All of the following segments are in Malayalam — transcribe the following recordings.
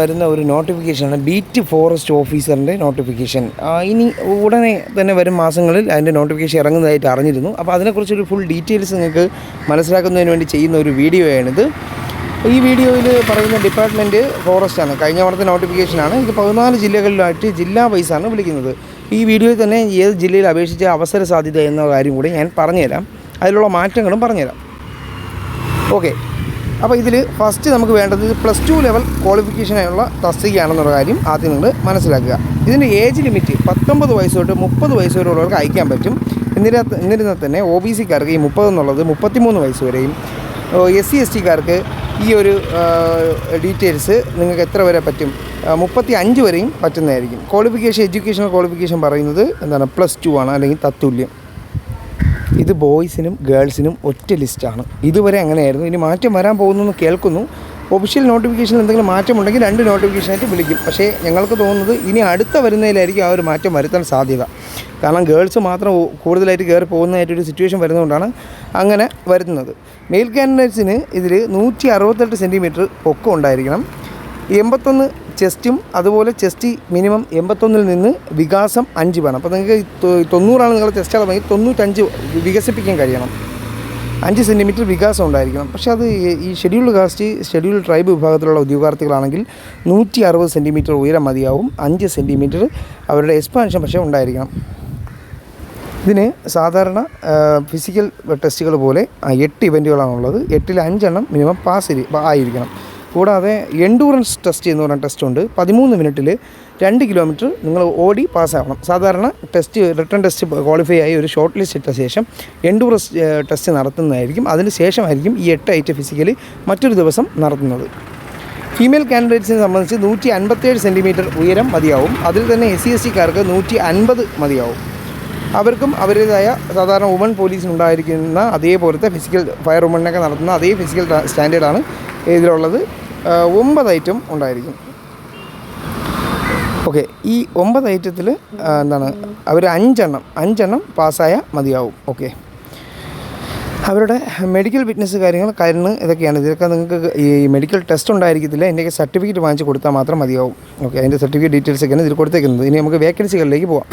വരുന്ന ഒരു നോട്ടിഫിക്കേഷനാണ് ബീറ്റ് ഫോറസ്റ്റ് ഓഫീസറിന്റെ നോട്ടിഫിക്കേഷൻ ഇനി ഉടനെ തന്നെ വരും മാസങ്ങളിൽ അതിന്റെ നോട്ടിഫിക്കേഷൻ ഇറങ്ങുന്നതായിട്ട് അറിഞ്ഞിരുന്നു. അപ്പോൾ അതിനെക്കുറിച്ചൊരു ഫുൾ ഡീറ്റെയിൽസ് നിങ്ങൾക്ക് മനസ്സിലാക്കുന്നതിന് വേണ്ടി ചെയ്യുന്ന ഒരു വീഡിയോയാണിത്. ഈ വീഡിയോയിൽ പറയുന്ന ഡിപ്പാർട്ട്മെന്റ് ഫോറസ്റ്റാണ് കഴിഞ്ഞ വർഷത്തെ നോട്ടിഫിക്കേഷനാണ് ഇത് പതിനാല് ജില്ലകളിലായിട്ട് ജില്ലാ വൈസാണ് വിളിക്കുന്നത്. ഈ വീഡിയോയിൽ തന്നെ ഏത് ജില്ലയിൽ അപേക്ഷിച്ച അവസര സാധ്യത എന്ന കാര്യം കൂടി ഞാൻ പറഞ്ഞുതരാം. അതിലുള്ള മാറ്റങ്ങളും പറഞ്ഞുതരാം. ഓക്കെ അപ്പോൾ ഇതിൽ ഫസ്റ്റ് നമുക്ക് വേണ്ടത് പ്ലസ് ടു ലെവൽ ക്വാളിഫിക്കേഷനായുള്ള തസ്തികയാണെന്നുള്ള കാര്യം ആദ്യം നിങ്ങൾ മനസ്സിലാക്കുക. ഇതിന്റെ ഏജ് ലിമിറ്റ് പത്തൊമ്പത് വയസ്സ് തൊട്ട് മുപ്പത് വയസ്സ് വരെ ഉള്ളവർക്ക് അയക്കാൻ പറ്റും. എന്നിരുന്ന എന്നിരുന്നാൽ തന്നെ ഒ ബി സിക്കാർക്ക് ഈ മുപ്പത് എന്നുള്ളത് മുപ്പത്തിമൂന്ന് വയസ്സ് വരെയും എസ് സി എസ് ടിക്കാർക്ക് ഈ ഒരു ഡീറ്റെയിൽസ് നിങ്ങൾക്ക് എത്ര വരെ പറ്റും? മുപ്പത്തി അഞ്ച് വരെയും പറ്റുന്നതായിരിക്കും. ക്വാളിഫിക്കേഷൻ എഡ്യൂക്കേഷണൽ ക്വാളിഫിക്കേഷൻ പറയുന്നത് എന്താണ്? പ്ലസ് ടു ആണ് അല്ലെങ്കിൽ തത്തുല്യം. ഇത് ബോയ്സിനും ഗേൾസിനും ഒറ്റ ലിസ്റ്റാണ്. ഇതുവരെ അങ്ങനെയായിരുന്നു. ഇനി മാറ്റം വരാൻ പോകുന്നു എന്ന് കേൾക്കുന്നു. ഒഫീഷ്യൽ നോട്ടിഫിക്കേഷനിൽ എന്തെങ്കിലും മാറ്റമുണ്ടെങ്കിൽ രണ്ട് നോട്ടിഫിക്കേഷനായിട്ട് വിളിക്കും. പക്ഷേ ഞങ്ങൾക്ക് തോന്നുന്നത് ഇനി അടുത്ത വരുന്നതിലായിരിക്കും ആ ഒരു മാറ്റം വരുത്താൻ സാധ്യത. കാരണം ഗേൾസ് മാത്രം കൂടുതലായിട്ട് കയറി പോകുന്നതായിട്ടൊരു സിറ്റുവേഷൻ വരുന്നതുകൊണ്ടാണ് അങ്ങനെ വരുന്നത്. മെയിൽ കാൻഡിഡേറ്റ്സിന് ഇതിൽ നൂറ്റി അറുപത്തെട്ട് സെന്റിമീറ്റർ പൊക്കം ഉണ്ടായിരിക്കണം. എൺപത്തൊന്ന് ചെസ്റ്റും അതുപോലെ ചെസ്റ്റ് മിനിമം എൺപത്തൊന്നിൽ നിന്ന് വികാസം അഞ്ച് വേണം. അപ്പോൾ നിങ്ങൾക്ക് തൊണ്ണൂറാണ് നിങ്ങളുടെ ചെസ്റ്റ് അളവെങ്കിൽ തൊണ്ണൂറ്റഞ്ച് വികസിപ്പിക്കാൻ കഴിയണം. അഞ്ച് സെന്റിമീറ്റർ വികാസം ഉണ്ടായിരിക്കണം. പക്ഷേ അത് ഈ- ഷെഡ്യൂൾഡ് കാസ്റ്റ് ഷെഡ്യൂൾഡ് ട്രൈബ് വിഭാഗത്തിലുള്ള ഉദ്യോഗാർത്ഥികളാണെങ്കിൽ നൂറ്റി അറുപത് സെന്റിമീറ്റർ ഉയരം മതിയാവും. അഞ്ച് സെന്റിമീറ്റർ അവരുടെ എക്സ്പാൻഷൻ പക്ഷേ ഉണ്ടായിരിക്കണം. ഇതിന് സാധാരണ ഫിസിക്കൽ ടെസ്റ്റുകൾ പോലെ എട്ട് ഇവന്റുകളാണുള്ളത് എട്ടിൽ അഞ്ചെണ്ണം മിനിമം പാസ് ആയിരിക്കണം. കൂടാതെ എൻഡൂറൻസ് ടെസ്റ്റ് എന്ന് പറഞ്ഞ ടെസ്റ്റ് ഉണ്ട്. പതിമൂന്ന് മിനിറ്റിൽ രണ്ട് കിലോമീറ്റർ നിങ്ങൾ ഓടി പാസ്സാവണം സാധാരണ ടെസ്റ്റ് റിട്ടേൺ ടെസ്റ്റ് ക്വാളിഫൈ ആയി ഒരു ഷോർട്ട് ലിസ്റ്റ് ഇട്ട ശേഷം എൻഡൂറൻസ് ടെസ്റ്റ് നടത്തുന്നതായിരിക്കും. അതിന് ശേഷമായിരിക്കും ഈ എട്ട് ഐറ്റ് ഫിസിക്കലി മറ്റൊരു ദിവസം നടത്തുന്നത്. ഫീമെയിൽ കാൻഡിഡേറ്റ്സിനെ സംബന്ധിച്ച് നൂറ്റി അൻപത്തേഴ് സെന്റിമീറ്റർ ഉയരം മതിയാവും. അതിൽ തന്നെ എസ് സി എസ് സിക്കാർക്ക് നൂറ്റി അൻപത് മതിയാവും. അവർക്കും അവരുടേതായ സാധാരണ വുമൺ പോലീസിനുണ്ടായിരിക്കുന്ന അതേപോലത്തെ ഫിസിക്കൽ ഫയർ വുമണിനൊക്കെ നടത്തുന്ന അതേ ഫിസിക്കൽ സ്റ്റാൻഡേർഡാണ് ഇതിലുള്ളത് ഒമ്പത് ഐറ്റം ഉണ്ടായിരിക്കും. ഓക്കെ ഈ ഒമ്പത് ഐറ്റത്തിൽ എന്താണ് അവർ അഞ്ചെണ്ണം അഞ്ചെണ്ണം പാസ്സായാൽ മതിയാവും. ഓക്കെ അവരുടെ മെഡിക്കൽ ഫിറ്റ്നസ് കാര്യങ്ങൾ കരുന്ന് ഇതൊക്കെയാണ്. ഇതൊക്കെ നിങ്ങൾക്ക് ഈ മെഡിക്കൽ ടെസ്റ്റ് ഉണ്ടായിരിക്കത്തില്ല. എന്റെയൊക്കെ സർട്ടിഫിക്കറ്റ് വാങ്ങിച്ച് കൊടുത്താൽ മാത്രം മതിയാവും. ഓക്കെ അതിന്റെ സർട്ടിഫിക്കറ്റ് ഡീറ്റെയിൽസ് ഒക്കെയാണ് ഇതിൽ കൊടുത്തേക്കുന്നത്. ഇനി നമുക്ക് വേക്കൻസികളിലേക്ക് പോവാം.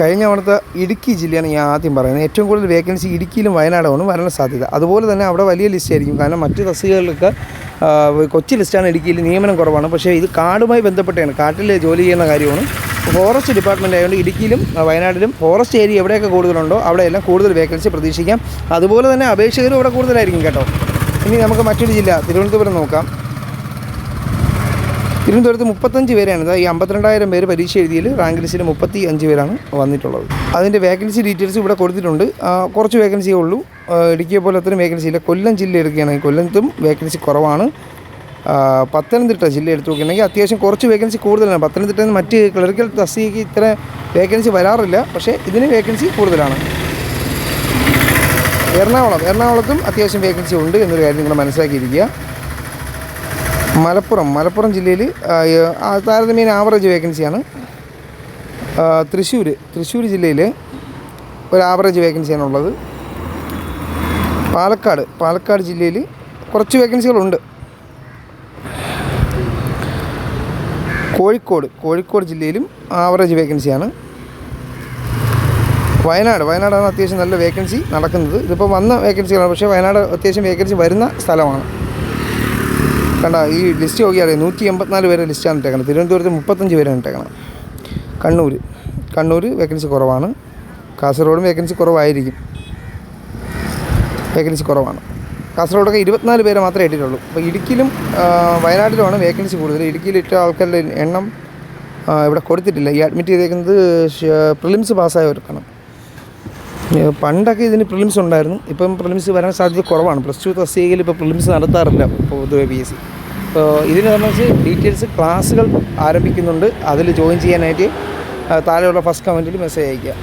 കഴിഞ്ഞ തവണത്തെ ഇടുക്കി ജില്ലയാണ് ഞാൻ ആദ്യം പറയുന്നത്. ഏറ്റവും കൂടുതൽ വേക്കൻസി ഇടുക്കിയിലും വയനാടുമാണ് വരാൻ സാധ്യത. അതുപോലെ തന്നെ അവിടെ വലിയ ലിസ്റ്റ് ആയിരിക്കും. കാരണം മറ്റ് തസ്തികകളിലൊക്കെ കൊച്ചി കൊച്ചു ലിസ്റ്റാണ് ഇടുക്കിയിൽ നിയമനം കുറവാണ്. പക്ഷേ ഇത് കാടുമായി ബന്ധപ്പെട്ടാണ് കാട്ടിൽ ജോലി ചെയ്യുന്ന കാര്യമാണ്. ഫോറസ്റ്റ് ഡിപ്പാർട്ട്മെന്റ് ആയതുകൊണ്ട് ഇടുക്കിയിലും വയനാട്ടിലും ഫോറസ്റ്റ് ഏരിയ എവിടെയൊക്കെ കൂടുതലുണ്ടോ അവിടെയെല്ലാം കൂടുതൽ വേക്കൻസി പ്രതീക്ഷിക്കാം. അതുപോലെ തന്നെ അപേക്ഷകരും അവിടെ കൂടുതലായിരിക്കും കേട്ടോ. ഇനി നമുക്ക് മറ്റൊരു ജില്ല തിരുവനന്തപുരം നോക്കാം. തിരുവനന്തപുരത്ത് മുപ്പത്തഞ്ച് പേരാണ് ഈ അമ്പത്തിരണ്ടായിരം പേര് പരീക്ഷ എഴുതിയിൽ റാങ്ക് ലിസ്റ്റിൽ മുപ്പത്തി അഞ്ച് പേരാണ് വന്നിട്ടുള്ളത്. അതിന്റെ വേക്കൻസി ഡീറ്റെയിൽസ് ഇവിടെ കൊടുത്തിട്ടുണ്ട്. കുറച്ച് വേക്കൻസിയേ ഉള്ളൂ. ഇടുക്കിയെ പോലെ അത്രയും വേക്കൻസി ഇല്ല. കൊല്ലം ജില്ല എടുക്കുകയാണെങ്കിൽ കൊല്ലത്തും വേക്കൻസി കുറവാണ്. പത്തനംതിട്ട ജില്ല എടുത്തു നോക്കുകയാണെങ്കിൽ അത്യാവശ്യം കുറച്ച് വേക്കൻസി കൂടുതലാണ്. പത്തനംതിട്ടയിൽ മറ്റ് ക്ലറിക്കൽ തസ്തിക്ക് ഇത്ര വേക്കൻസി വരാറില്ല. പക്ഷേ ഇതിന് വേക്കൻസി കൂടുതലാണ്. എറണാകുളം. എറണാകുളത്തും അത്യാവശ്യം വേക്കൻസി ഉണ്ട് എന്നൊരു കാര്യം നിങ്ങൾ മനസ്സിലാക്കിയിരിക്കുക. മലപ്പുറം. മലപ്പുറം ജില്ലയിൽ താരതമ്യേന ആവറേജ് വേക്കൻസിയാണ് തൃശ്ശൂർ തൃശ്ശൂർ ജില്ലയിൽ ഒരു ആവറേജ് വേക്കൻസിയാണ് ഉള്ളത്. പാലക്കാട്. പാലക്കാട് ജില്ലയിൽ കുറച്ച് വേക്കൻസികളുണ്ട് കോഴിക്കോട്. കോഴിക്കോട് ജില്ലയിലും ആവറേജ് വേക്കൻസിയാണ് വയനാട്. വയനാടാണ് അത്യാവശ്യം നല്ല വേക്കൻസി നടക്കുന്നത്. ഇതിപ്പോൾ വന്ന വേക്കൻസികളാണ് പക്ഷേ വയനാട് അത്യാവശ്യം വേക്കൻസി വരുന്ന സ്ഥലമാണ്. കണ്ട ഈ ലിസ്റ്റ് നോക്കിയാൽ നൂറ്റി എൺപത്തിനാല് പേരെ ലിസ്റ്റാണ് ഇട്ടേക്കണം തിരുവനന്തപുരത്ത് മുപ്പത്തഞ്ച് പേരാണ് ഇട്ടേക്കണം കണ്ണൂർ കണ്ണൂർ വേക്കൻസി കുറവാണ്. കാസർഗോഡും വേക്കൻസി കുറവായിരിക്കും. വേക്കൻസി കുറവാണ്. കാസർഗോഡൊക്കെ ഇരുപത്തിനാല് പേരെ മാത്രമേ ഇട്ടിട്ടുള്ളൂ. അപ്പോൾ ഇടുക്കിയിലും വയനാട്ടിലുമാണ് വേക്കൻസി കൂടുതൽ. ഇടുക്കിയിൽ ഇട്ട ആൾക്കാരുടെ എണ്ണം ഇവിടെ കൊടുത്തിട്ടില്ല. ഈ അഡ്മിറ്റ് ചെയ്തേക്കുന്നത് പ്രിലിംസ് പാസ്സായവർക്കാണ് പണ്ടൊക്കെ ഇതിന് പ്രിലിംസ് ഉണ്ടായിരുന്നു. ഇപ്പം പ്രിലിംസ് വരാൻ സാധ്യത കുറവാണ്. പ്ലസ് ടു തസ്തികയിൽ ഇപ്പോൾ പ്രിലിംസ് നടത്താറില്ല പൊതുവെ പി എസ് സി അപ്പോൾ ഇതിന് സംബന്ധിച്ച് ഡീറ്റെയിൽസ് ക്ലാസ്സുകൾ ആരംഭിക്കുന്നുണ്ട്. അതിൽ ജോയിൻ ചെയ്യാനായിട്ട് താഴെയുള്ള ഫസ്റ്റ് കമന്റിൽ മെസ്സേജ് അയയ്ക്കുക.